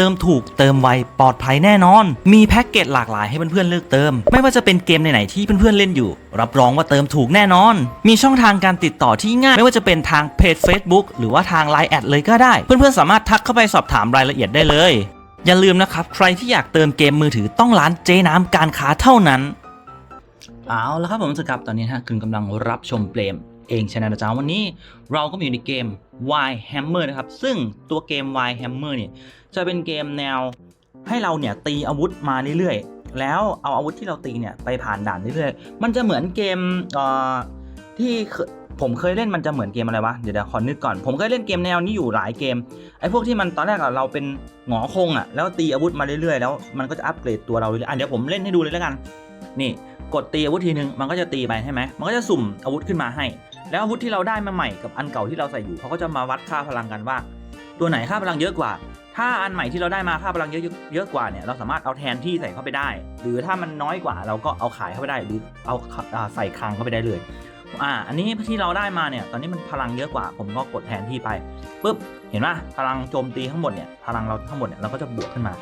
ติมถูกเติมไวปลอดภัยแน่นอน มีแพ็กเกจหลากหลายให้เพื่อนๆเลือกเติม ไม่ว่าจะเป็นเกมไหนๆที่เพื่อนๆเล่นอยู่ รับรองว่าเติมถูกแน่นอน มีช่องทางการติดต่อที่ง่าย ไม่ว่าจะเป็นทางเพจ Facebook หรือว่าทาง Line แอดเลยก็ได้ เพื่อนๆสามารถทักเข้าไปสอบถามรายละเอียดได้เลย อย่าลืมนะครับใครที่อยากเติมเกมมือถือต้องร้านเจ๊น้ำการค้าเท่านั้น เอาและครับผมสกับตอนนี้ฮะคุณกำลังรับชมเปรม เองชนะนะจ๊ะวันนี้เราก็มาอยู่ในเกม Y Hammer นะครับ ซึ่งตัวเกม Y Hammer เนี่ยจะเป็นเกมแนวให้เราเนี่ยตีอาวุธมาเรื่อยๆ แล้วเอาอาวุธที่เราตีเนี่ยไปผ่านด่านเรื่อยๆ มันจะเหมือนเกมเอ่อที่ผมเคยเล่นมันจะเหมือนเกมอะไรวะ เดี๋ยวเดี๋ยวขอนึกก่อน ผมเคยเล่นเกมแนวนี้อยู่หลายเกม ไอ้พวกที่มันตอนแรกเราเป็นหงอคงอะ แล้วตีอาวุธมาเรื่อยๆ แล้วมันก็จะอัปเกรดตัวเราเรื่อยๆอะเดี๋ยวผมเล่นให้ดูเลยแล้วกัน นี่ กดตีอาวุธทีนึง มันก็จะตีไปใช่ไหมมันก็จะสุ่มอาวุธขึ้นมาให้ แล้วอาวุธที่เราได้มาใหม่กับอันเก่าที่เราใส่อยู่เขาก็จะมาวัดค่าพลังกันว่า ตัวไหนค่าพลังเยอะกว่า ถ้าอันใหม่ที่เราได้มาค่าพลังเยอะเยอะกว่าเนี่ยเราสามารถเอาแทนที่ใส่เข้าไปได้ หรือถ้ามันน้อยกว่าเราก็เอาขายเข้าไปได้หรือเอาใส่คลังเข้าไปได้เลยอ่าอันนี้ที่เราได้มาเนี่ยตอนนี้มันพลังเยอะกว่า ผมก็กดแทนที่ไปปุ๊บเห็นไหมพลังโจมตีทั้งหมดเนี่ยพลังเราทั้งหมดเนี่ยเราก็จะบวกขึ้นมา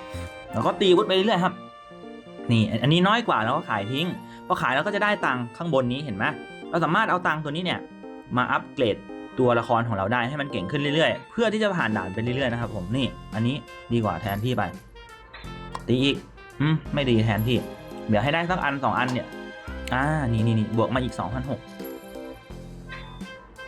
แล้วก็ตีวุธไปเรื่อยๆครับนี่อันนี้น้อยกว่าเราก็ขายทิ้งพอขายเราก็จะได้ตังค์ข้างบนนี้เห็นไหมเราสามารถเอาตังค์ตัวนี้เนี่ย มาอัปเกรดตัวละครของเราได้ให้มันเก่งขึ้นเรื่อยๆ เพื่อที่จะผ่านด่านไปเรื่อยๆนะครับผมนี่อันนี้ดีกว่าแทนที่ไปตีอีกอืมไม่ดีแทนที่ เดี๋ยวให้ได้สักอันสองอันเนี่ยอ่านี่นี่นี่บวกมาอีก2 0 0 6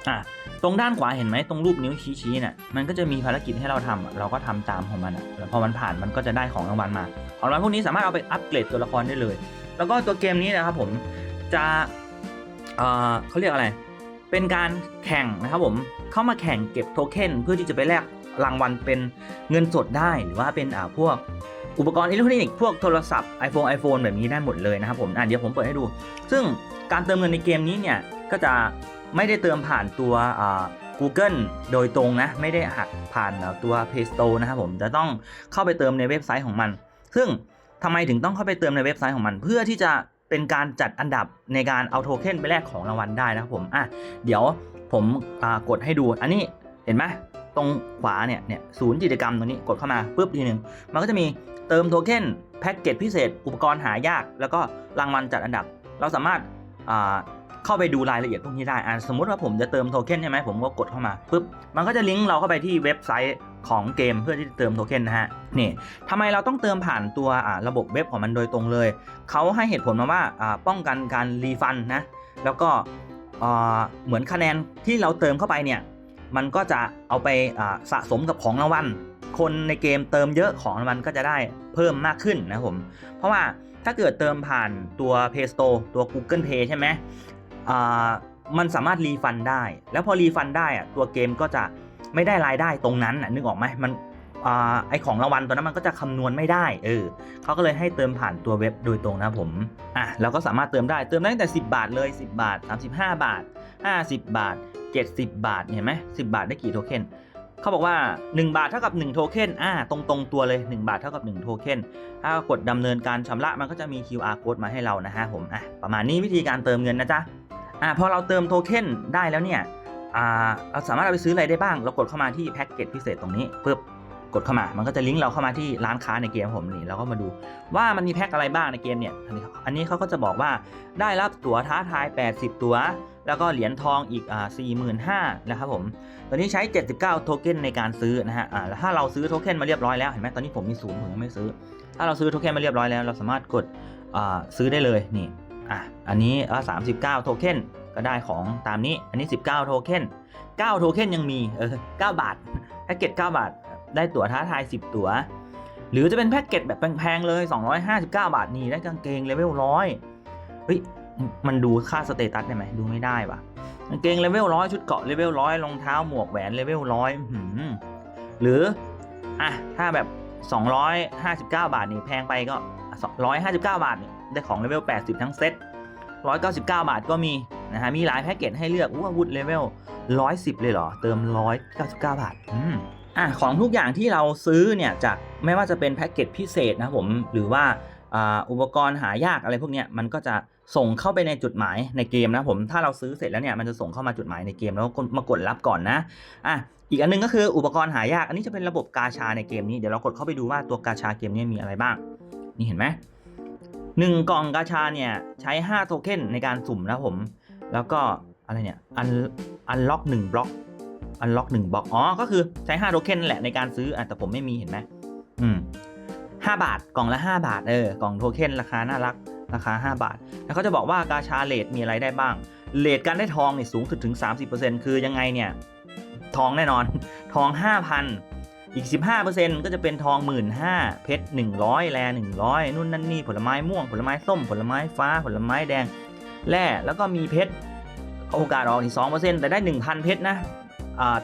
อะตรงด้านขวาเห็นไหมตรงรูปนิ้วชี้ๆเนี่ยมันก็จะมีภารกิจให้เราทำอะเราก็ทำตามของมันอะแล้วพอมันผ่านมันก็จะได้ของรางวัลมา ของรางวัลพวกนี้สามารถเอาไปอัปเกรดตัวละครได้เลย แล้วก็ตัวเกมนี้นะครับผมจะเอ่อเขาเรียกอะไร เป็นการแข่งนะครับผมเข้ามาแข่งเก็บโทเค็นเพื่อที่จะไปแลกรางวัลเป็นเงินสดได้หรือว่าเป็นอ่าพวกอุปกรณ์อิเล็กทรอนิกส์พวกโทรศัพท์ iPhone iPhone แบบนี้ได้หมดเลยนะครับผมอะเดี๋ยวผมเปิดให้ดู ซึ่งการเติมเงินในเกมนี้เนี่ยก็จะไม่ได้เติมผ่านตัวอ่า Google โดยตรงนะ ไม่ได้หักผ่านตัว Play Store นะครับผมจะต้องเข้าไปเติมในเว็บไซต์ของมัน ซึ่งทำไมถึงต้องเข้าไปเติมในเว็บไซต์ของมัน เพื่อที่จะ เป็นการจัดอันดับในการเอาโทเค็นไปแลกของรางวัลได้นะครับผมอะเดี๋ยวผมกดให้ดูอันนี้เห็นไหมตรงขวาเนี่ยเนี่ยศูนย์กิจกรรมตรงนี้กดเข้ามาปุ๊บทีหนึ่งมันก็จะมีเติมโทเค็นแพ็กเกจพิเศษ อุปกรณ์หายาก แล้วก็รางวัลจัดอันดับ เราสามารถาเข้าไปดูรายละเอียดพวกนี้ได้อ่าสมมติว่าผมจะเติมโทเค็นใช่ไหมผมก็กดเข้ามาปุ๊บมันก็จะลิงก์เราเข้าไปที่เว็บไซต์ ของเกมเพื่อที่จะเติมโทเค็นนะฮะนี่ทำไมเราต้องเติมผ่านตัวระบบเว็บของมันโดยตรงเลย เขาให้เหตุผลมาว่าป้องกันการรีฟันนะแล้วก็เหมือนคะแนนที่เราเติมเข้าไปเนี่ยมันก็จะเอาไปสะสมกับของรางวัลคนในเกมเติมเยอะของรางวัลก็จะได้เพิ่มมากขึ้นนะครับผมเพราะว่าถ้าเกิดเติมผ่านตัว Play Store ตัว Google Play ใช่ไหมมันสามารถรีฟันได้ แล้วพอรีฟันได้อะตัวเกมก็จะ ไม่ได้รายได้ตรงนั้นนึกออกไหมมันอไอของรางวัลตัวนั้นมันก็จะคำนวณไม่ได้เออเขาก็เลยให้เติมผ่านตัวเว็บโดยตรงนะผมอะเราก็สามารถเติมได้เติมได้ตั้งแต่ 10 บาทเลย 10 บาท 35 บาท 50 บาท 70 บาทเห็นไหม10 บาทได้กี่โทเค็นเขาบอกว่า 1 บาทเท่ากับ 1 โทเค็นอ่าตรงตรงตัวเลย 1 บาทเท่ากับ 1 โทเค็นถ้ากดดำเนินการชำระมันก็จะมี QR code มาให้เรานะฮะผมอะประมาณนี้วิธีการเติมเงินนะจ๊ะอ่าพอเราเติมโทเค็นได้แล้วเนี่ย เราสามารถเอาไปซื้ออะไรได้บ้าง เรากดเข้ามาที่แพ็กเกจพิเศษตรงนี้ปุ๊บกดเข้ามา มันก็จะลิงก์เราเข้ามาที่ร้านค้าในเกมผมนี่เราก็มาดูว่ามันมีแพ็คอะไรบ้างในเกมเนี่ยอันนี้อันนี้เขาก็จะบอกว่าได้รับตั๋วท้าทาย 80 ตั๋ว แล้วก็เหรียญทองอีกอ่า45,000นะครับผม ตอนนี้ใช้ 79 โทเค็นในการซื้อนะฮะอ่าแล้วถ้าเราซื้อโทเค็นมาเรียบร้อยแล้วเห็นไหมตอนนี้ผมมีศูนย์ผมยังไม่ซื้อ ถ้าเราซื้อโทเค็นมาเรียบร้อยแล้ว เราสามารถกดอ่าซื้อได้เลยนี่ อะ อันนี้อ่า39 โทเค็น ก็ได้ของตามนี้ อันนี้ 19 โทเค็น9โทเค็นยังมี เออ 9 บาท แพ็กเกจ 9 บาท ได้ตั๋วท้าทาย 10 ตั๋ว หรือจะเป็นแพ็กเกจแบบแพงๆ เลย 259 บาทนี่ ได้กางเกงเลเวลร้อยเฮ้ย มันดูค่าสเตตัสได้ไหม ดูไม่ได้ว่ะกางเกงเลเวลร้อยชุดเกาะเลเวลร้อยรองเท้าหมวกแหวนเลเวลร้อยหรือ อะ ถ้าแบบ 259 บาทนี่แพงไปก็ 159 บาทนี่ได้ของเลเวล80 ทั้งเซ็ต199 บาทก็มี นะฮะมีหลายแพ็กเกจให้เลือกอู้อาวุธเลเวล110 เลยเหรอ เติม 199 บาทอืมอะของทุกอย่างที่เราซื้อเนี่ยจากไม่ว่าจะเป็นแพ็กเกจพิเศษนะผมหรือว่าอ่าอุปกรณ์หายากอะไรพวกเนี้ยมันก็จะส่งเข้าไปในจุดหมายในเกมนะผมถ้าเราซื้อเสร็จแล้วเนี่ยมันจะส่งเข้ามาจุดหมายในเกมแล้วก็มากดรับก่อนนะอะอีกอันนึงก็คืออุปกรณ์หายาก อันนี้จะเป็นระบบกาชาในเกมนี้เดี๋ยวเรากดเข้าไปดูว่าตัวกาชาเกมนี้มีอะไรบ้าง นี่เห็นไหมหนึ่งกล่องกาชาเนี่ยใช้ 5 โทเค็นในการสุ่มนะผม แล้วก็อะไรเนี่ยอันอันล็อกหนึ่งบล็อกอันล็อกหนึ่งบล็อกอ๋อก็คือใช้5โทเค็นแหละในการซื้ออแต่ผมไม่มีเห็นไหมอืม5บาทกล่องละ 5 บาทเออกล่องโทเค็นราคาน่ารักราคา 5 บาท แล้วเขาจะบอกว่ากาชาเลทมีอะไรได้บ้างเลทการได้ทองเนี่ยสูงสุดถึง 30%คือยังไงเนี่ยทองแน่นอนทอง 5,000 อีก 15%ก็จะเป็นทอง 15,000เพชร 100แล100 นู่นนั่นนี่ผลไม้ม่วง ผลไม้ส้ม ผลไม้ฟ้า ผลไม้แดง แร่แล้วก็มีเพชรโอกาสออกที่สอีก2%แต่ได้1,000เพชรนะ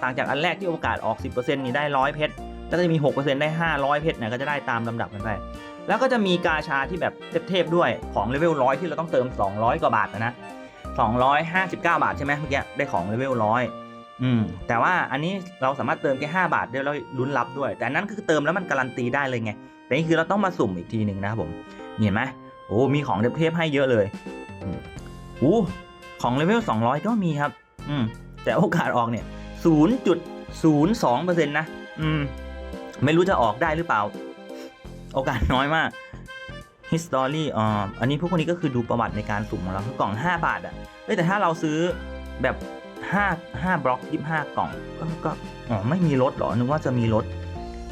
ต่างจากอันแรกที่โอกาสออก10%นี่ได้100เพชรแล้วก็จะมี6%ได้500เพชรเนี่ยก็จะได้ตามลำดับกันไปแล้วก็จะมีกาชาที่แบบเทพๆด้วยของเลเวลร้อยที่เราต้องเติม200กว่าบาทนะนะ259บเก้าบาทใช่ไหมเมื่อกี้ได้ของเลเวลร้อยอืมแต่ว่าอันนี้เราสามารถเติมแค่5บาทเดียวเราลุ้นรับด้วย แต่นนั้นคือเติมแล้วมันการันตีได้เลยไง แต่นี่คือเราต้องมาสุ่มอีกทีหนึ่งนะครับผมเห็นไหมโอ้มีของเทพๆให้เยอะเลย อืมโอ้ของเลเวล 200 ก็มีครับ อืม แต่โอกาสออกเนี่ย 0.02%นะ อืม ไม่รู้จะออกได้หรือเปล่า โอกาสน้อยมาก history อ่าอันนี้พวกนี้ก็คือดูประวัติในการสุ่มของเราคือกล่อง 5 บาทอะเอ้ยแต่ถ้าเราซื้อแบบ5 5บล็อก25 กล่อง ก็ก็อ๋อไม่มีลดหรอ นึกว่าจะมีลด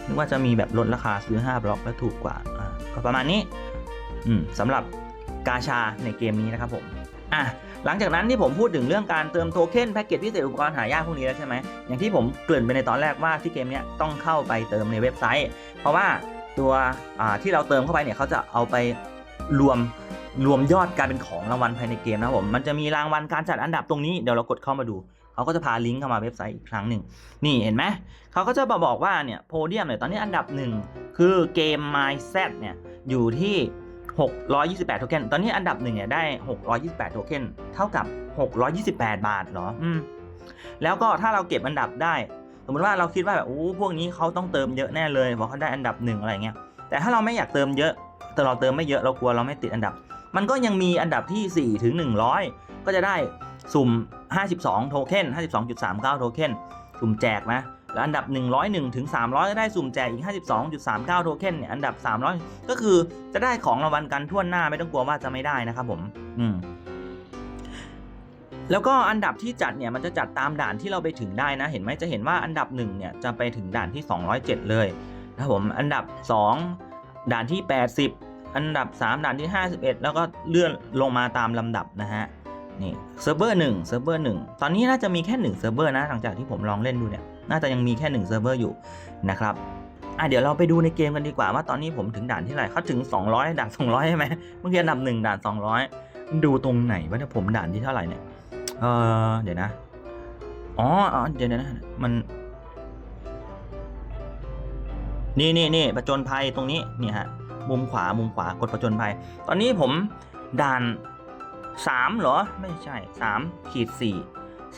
นึกว่าจะมีแบบลดราคาซื้อ 5 บล็อกแล้วถูกกว่า อ่า ก็ประมาณนี้ อืมสำหรับกาชาในเกมนี้นะครับผม อะหลังจากนั้นที่ผมพูดถึงเรื่องการเติมโทเค็นแพ็กเกจพิเศษอุปกรณ์หายากพวกนี้แล้วใช่ไหมอย่างที่ผมเกริ่นไปในตอนแรกว่าที่เกมเนี้ยต้องเข้าไปเติมในเว็บไซต์ เพราะว่าตัวที่เราเติมเข้าไปเนี่ยเขาจะเอาไปรวมรวมยอดการเป็นของรางวัลภายในเกมนะผมมันจะมีรางวัลการจัดอันดับตรงนี้เดี๋ยวเรากดเข้ามาดูเขาก็จะพาลิงก์เข้ามาเว็บไซต์อีกครั้งหนึ่งนี่เห็นไหมเขาก็จะมาบอกว่าเนี่ยโพเดียมเนี่ยตอนนี้อันดับหนึ่งคือเกม Mindset เนี่ยอยู่ที่ 628 โทเค็น ตอนนี้อันดับหนึ่งเนี่ยได้ 628 โทเค็น เท่ากับ 628 บาทเหรอ อืม แล้วก็ถ้าเราเก็บอันดับได้ สมมติว่าเราคิดว่าแบบ โอ้ พวกนี้เขาต้องเติมเยอะแน่เลย เพราะเขาได้อันดับหนึ่งอะไรเงี้ย แต่ถ้าเราไม่อยากเติมเยอะ แต่เราเติมไม่เยอะ เรากลัวเราไม่ติดอันดับ มันก็ยังมีอันดับที่ 4 ถึง 100 ก็จะได้สุ่ม 52 โทเค็น 52.39 โทเค็น สุ่มแจกนะ แล้วอันดับ 101 ถึง 300 ก็ได้สุ่มแจกอีก 52.39 โทเค็นเนี่ยอันดับ 300 ก็คือจะได้ของรางวัลกันทั่วหน้าไม่ต้องกลัวว่าจะไม่ได้นะครับผมอืมแล้วก็อันดับที่จัดเนี่ยมันจะจัดตามด่านที่เราไปถึงได้นะ เห็นไหมจะเห็นว่าอันดับ1เนี่ยจะไปถึงด่านที่ 207 เลยนะครับผมอันดับ 2 ด่านที่ 80 อันดับ 3 ด่านที่ 51 แล้วก็เลื่อนลงมาตามลำดับนะฮะนี่เซิร์ฟเวอร์หนึ่งเซิร์ฟเวอร์หนึ่งตอนนี้น่าจะมีแค่1เซิร์ฟเวอร์นะหลังจากที่ผมลองเล่นดูเนี่ย น่าจะยังมีแค่1เซิร์ฟเวอร์อยู่นะครับอะเดี๋ยวเราไปดูในเกมกันดีกว่าว่าตอนนี้ผมถึงด่านที่ไหนเขาถึง 200ด่าน200ใช่ไหมเมื่อกี้อันดับ1ด่าน 200 ดูตรงไหนว่าเนี่ยผมด่านที่เท่าไหร่เนี่ยเออเดี๋ยวนะอ๋ออเดี๋ยวนะมัน นี่นี่นี่ประจนภัยตรงนี้นี่ฮะมุมขวามุมขวากดประจนภัย ตอนนี้ผมด่านสามเหรอ ไม่ใช่สามขีดสี่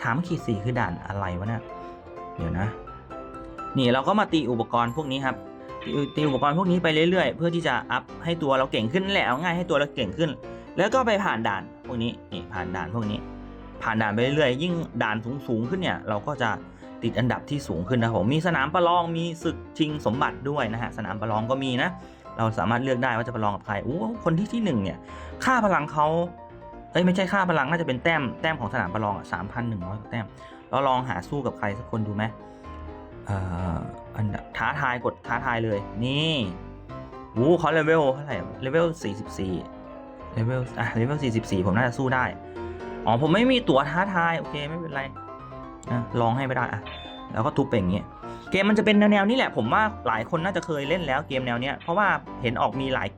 สามขีดสี่คือด่านอะไรวะเนี่ย เดี๋ยวนะ นี่เราก็มาตีอุปกรณ์พวกนี้ครับตีตีอุปกรณ์พวกนี้ไปเรื่อยๆ เพื่อที่จะอัพให้ตัวเราเก่งขึ้นแหละเอาง่ายให้ตัวเราเก่งขึ้น แล้วก็ไปผ่านด่านพวกนี้นี่ผ่านด่านพวกนี้ ผ่านด่านไปเรื่อยๆยิ่งด่านสูงๆขึ้นเนี่ยเราก็จะติดอันดับที่สูงขึ้นนะผมมีสนามประลองมีศึกชิงสมบัติด้วยนะฮะสนามประลองก็มีนะ เราสามารถเลือกได้ว่าจะประลองกับใครโอ้คนที่ที่หนึ่งเนี่ยค่าพลังเขาเอ้ยไม่ใช่ค่าพลังน่าจะเป็นแต้มแต้มของสนามประลองอะสามพันหนึ่งร้อยแต้ม เราลองหาสู้กับใครสักคนดูไหมเอ่ออันดับท้าทายกดท้าทายเลย นี่โอ้เขาเลเวลเท่าไหร่เลเวลสี่สิบสี่เลเวลอะเลเวลสี่สิบสี่ผมน่าจะสู้ได้ อ๋อ ผมไม่มีตั๋วท้าทาย โอเค ไม่เป็นไรอะลองให้ไม่ได้อะแล้วก็ทุบไปอย่างเงี้ยเกมมันจะเป็นแนวๆนี้แหละ ผมว่าหลายคนน่าจะเคยเล่นแล้วเกมแนวเนี้ยเพราะว่าเห็นออกมีหลาย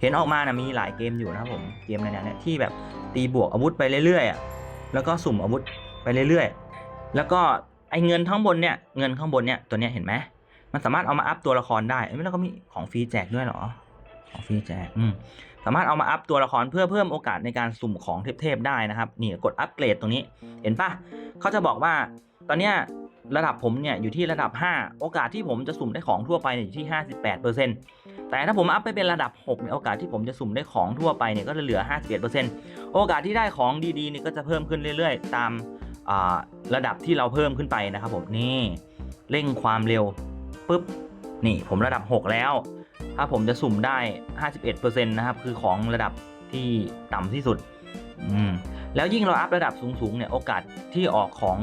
เห็นออกมานะมีหลายเกมอยู่นะครับผมเกมแนวๆเนี้ยที่แบบตีบวกอาวุธไปเรื่อยๆอะแล้วก็สุ่มอาวุธไปเรื่อยๆ แล้วก็ไอเงินข้างบนเนี่ยเงินข้างบนเนี่ยตัวเนี้ยเห็นไหมมันสามารถเอามาอัพตัวละครได้แล้วก็มีของฟรีแจกด้วยเหรอของฟรีแจกอืมสามารถเอามาอัพตัวละครเพื่อเพิ่มโอกาสในการสุ่มของเทพๆได้นะครับนี่กดอัปเกรดตรงนี้ เห็นปะเขาจะบอกว่าตอนเนี้ยระดับผมเนี่ยอยู่ที่ระดับ 5 โอกาสที่ผมจะสุ่มได้ของทั่วไปเนี่ยอยู่ที่ 58%แต่ถ้าผมอัพไปเป็นระดับ6เนี่ยโอกาสที่ผมจะสุ่มได้ของทั่วไปเนี่ยก็จะเหลือ 51%โอกาสที่ได้ของดีๆเนี่ยก็จะเพิ่มขึ้นเรื่อยๆ ตาม ระดับที่เราเพิ่มขึ้นไปนะครับผมนี่เร่งความเร็วปุ๊บนี่ผมระดับ 6 แล้ว ถ้าผมจะสุ่มได้ 51%นะครับคือของระดับที่ต่ำที่สุดอืมแล้วยิ่งเราอัพระดับสูงๆเนี่ยโอกาสที่ออกของ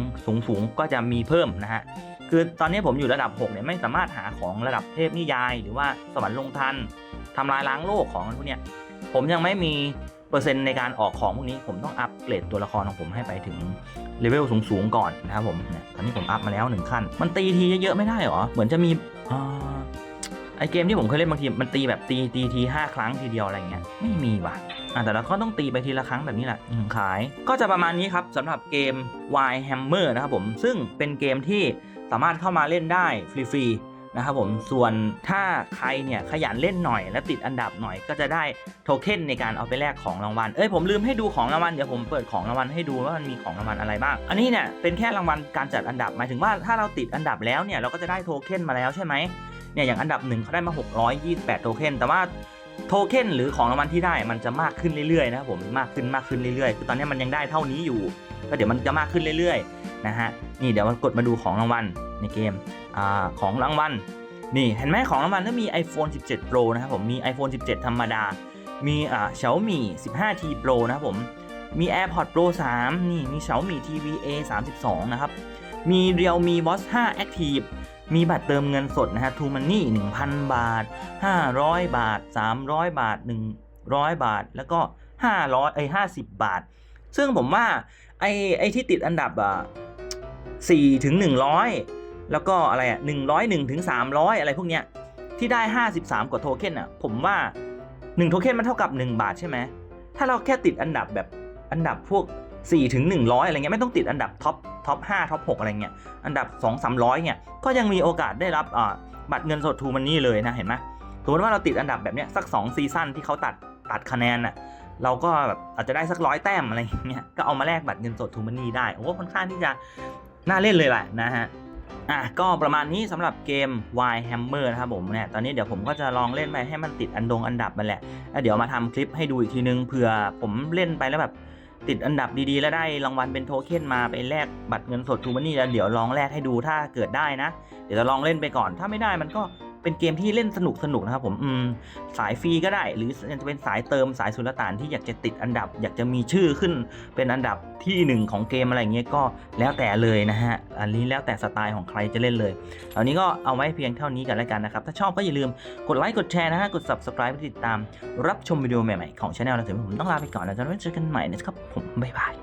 สูงๆก็จะมีเพิ่มนะฮะคือตอนนี้ผมอยู่ระดับ 6 เนี่ยไม่สามารถหาของระดับเทพนิยาย หรือว่าสวรรค์ลงทันทำลายล้างโลกของพวกเนี้ยผมยังไม่มี เปอร์เซ็นต์ในการออกของพวกนี้ผมต้องอัปเกรดตัวละครของผมให้ไปถึงเลเวลสูงๆก่อนนะครับผมเนี่ยตอนนี้ผมอัพมาแล้วหนึ่งขั้น มันตีทีเยอะๆไม่ได้หรอ เหมือนจะมีอไอเกมที่ผมเคยเล่นบางทีมันตีแบบตีตีทีห้าครั้งทีเดียวอะไรเงี้ยไม่มีว่ะอะแต่เราก็ต้องตีไปทีละครั้งแบบนี้แหละขาย ก็จะประมาณนี้ครับสำหรับเกม Y Hammer นะครับผม ซึ่งเป็นเกมที่สามารถเข้ามาเล่นได้ฟรีๆ นะครับผมส่วนถ้าใครเนี่ยขยันเล่นหน่อยและติดอันดับหน่อยก็จะได้โทเค็นในการเอาไปแลกของรางวัลเอ้ยผมลืมให้ดูของรางวัลเดี๋ยวผมเปิดของรางวัลให้ดูว่ามันมีของรางวัลอะไรบ้าง อันนี้เนี่ยเป็นแค่รางวัลการจัดอันดับหมายถึงว่าถ้าเราติดอันดับแล้วเนี่ยเราก็จะได้โทเค็นมาแล้วใช่ไหมเนี่ยอย่างอันดับหนึ่งเขาได้มา 628 โทเค็นแต่ว่าโทเค็นหรือของรางวัลที่ได้มันจะมากขึ้นเรื่อยๆนะครับผมมากขึ้นมากขึ้นเรื่อยๆ คือตอนนี้มันยังได้เท่านี้อยู่ ก็เดี๋ยวมันจะมากขึ้นเรื่อยๆนะฮะนี่เดี๋ยวมันกดมาดูของรางวัลในเกม อของรางวัลนี่เห็นไหมของรางวัลก็มี iPhone 17 Pro นะครับผมมี iPhone 17 ธรรมดา มีอ่า Xiaomi 15T Pro นะครับผมมี AirPods Pro 3 นี่มี Xiaomi TV A 32 นะครับ มี Realme Watch 5 Active มีบัตรเติมเงินสดนะฮะทูมันนี่1,000 บาท 500 บาท 300 บาท 100 บาท แล้วก็ 500ไอ้ย50 บาท ซึ่งผมว่า ไอ้ไอ้ที่ติดอันดับอะ4ถึง100 แล้วก็อะไรอะ101ถึง300อยอะไรพวกเนี้ยที่ได้53กว่าโทเค็นอะผมว่า1โทเค็นมันเท่ากับ1บาทใช่ไหมถ้าเราแค่ติดอันดับแบบอันดับพวก4ถึง100อยอะไรเงี้ยไม่ต้องติดอันดับท็อปท็อป5ท็อป6อะไรเงี้ยอันดับ2 300เนี่ยก็ยังมีโอกาสได้รับอ่าบัตรเงินสดทูมันนี่เลยนะเห็นไหมสมมติว่าเราติดอันดับแบบเนี้ยสัก2ซีซั่นที่เขาตัดตัดคะแนนน่ะเราก็แบบอาจจะได้สักร้อยแต้มอะไรอย่างเงี้ย ก็เอามาแลกบัตรเงินสดทูมันนี่ได้ โอ้ค่อนข้างที่จะน่าเล่นเลยแหละนะฮะ อะก็ประมาณนี้สำหรับเกม Y Hammer นะครับผมเนี่ยตอนนี้เดี๋ยวผมก็จะลองเล่นไปให้มันติดอันดงอันดับมันแหละแล้วเดี๋ยวมาทำคลิปให้ดูอีกทีนึงเผื่อผมเล่นไปแล้วแบบติดอันดับดีๆ แล้วได้รางวัลเป็นโทเค็นมาไปแลกบัตรเงินสดทูมันนี่แล้วเดี๋ยวลองแลกให้ดูถ้าเกิดได้นะ เดี๋ยวจะลองเล่นไปก่อน ถ้าไม่ได้มันก็ เป็นเกมที่เล่นสนุกสนุกๆนะครับผมอืมสายฟรีก็ได้ หรือจะเป็นสายเติมสายสุลต่านที่อยากจะติดอันดับ อยากจะมีชื่อขึ้นเป็นอันดับที่หนึ่งของเกมอะไรเงี้ยก็แล้วแต่เลยนะฮะอันนี้แล้วแต่สไตล์ของใครจะเล่นเลยตอนนี้ก็เอาไว้เพียงเท่านี้กันแล้วกันนะครับ ถ้าชอบก็อย่าลืมกดไลค์กดแชร์นะฮะกด subscribe เพื่อติดตามรับชมวิดีโอใหม่ๆของช anel แล้วถึงผมต้องลาไปก่อนแล้วจะไว้เจอกันใหม่นะครับผมบ๊ายบาย